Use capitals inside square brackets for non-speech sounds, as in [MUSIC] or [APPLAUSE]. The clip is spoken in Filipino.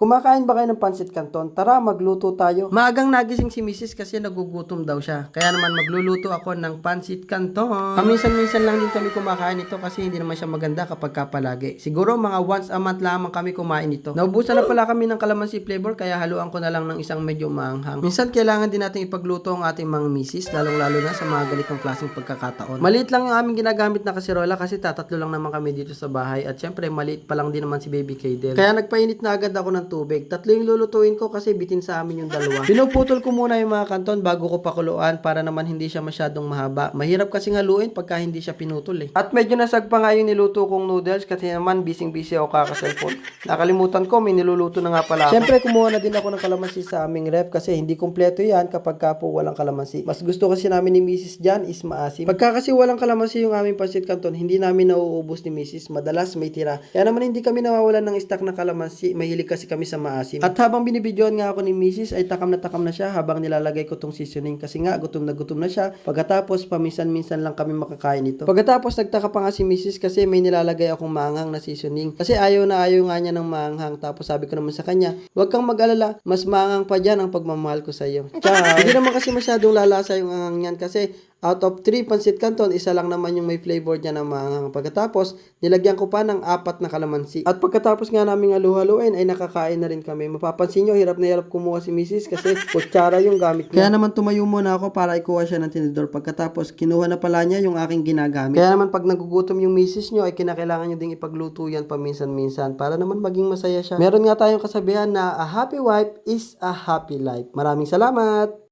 Kumakain ba kayo ng pansit canton? Tara, magluto tayo. Maagang nagising si Mrs. kasi nagugutom daw siya. Kaya naman magluluto ako ng pansit canton. Paminsan-minsan lang din kami kumakain ito kasi hindi naman siya maganda kapag kapalagi. Siguro mga once a month lamang kami kumain ito. Naubusan na pala kami ng calamansi flavor kaya haluan ko na lang ng isang medyo maanghang. Minsan kailangan din natin ipagluto ang ating mga misis, lalong-lalo na sa mga ganitong klaseng pagkakataon. Maliit lang yung aming ginagamit na kasirola kasi tatatlo lang naman kami dito sa bahay at syempre maliit pa lang din naman si Baby Kaden. Kaya nagpainit na agad ako ng tubig. Tatlo yung lulutuin ko kasi bitin sa amin yung dalawa. [LAUGHS] Pinuputol ko muna yung mga kanton bago ko pakuluan para naman hindi siya masyadong mahaba. Mahirap kasi haluin pagka hindi siya pinutol eh. At medyo nasagpa nga yung niluto kong noodles kasi naman bising-busy ako kakaselfon. Nakalimutan ko may niluluto na nga pala ako. Siyempre kumuha na din ako ng kalamansi sa aming ref kasi hindi kumpleto yan kapag ka po walang kalamansi. Mas gusto kasi namin ni Mrs. Jan is maasim. Pagka kasi walang kalamansi yung aming pancit canton, hindi namin nauubos ni Mrs. Madalas may tira. Kaya naman hindi kami nawawalan ng stock ng kalamansi. Mahilig kasi kami sa maasim. At habang binibidyoan nga ako ni Mrs. ay takam na takam na siya habang nilalagay ko tong seasoning kasi nga gutom na gutom na siya. Pagkatapos paminsan-minsan lang kami makakain ito. Pagkatapos nagtaka pa nga si Mrs. kasi may nilalagay akong maanghang na seasoning. Kasi ayaw na ayaw nga niya ng maanghang. Tapos sabi ko naman sa kanya, huwag kang mag-alala, mas maanghang pa dyan ang pagmamahal ko sa iyo. Tsaka, hindi naman kasi masyadong lalasa yung anghang niyan kasi out of 3 pancit canton, isa lang naman yung may flavor niya na maanghang. Pagkatapos, nilagyan ko pa ng apat na kalamansi. At pagkatapos nga namin halu-haluin, ay nakakain na rin kami. Mapapansin nyo, hirap na hirap kumuha si Mrs. kasi [LAUGHS] kutsara yung gamit niya. Kaya naman tumayo muna ako para ikuha siya ng tinidor. Pagkatapos, kinuha na pala niya yung aking ginagamit. Kaya naman pag nagugutom yung Mrs. nyo, ay kinakailangan nyo ding ipagluto yan paminsan-minsan para naman maging masaya siya. Meron nga tayong kasabihan na a happy wife is a happy life. Maraming salamat!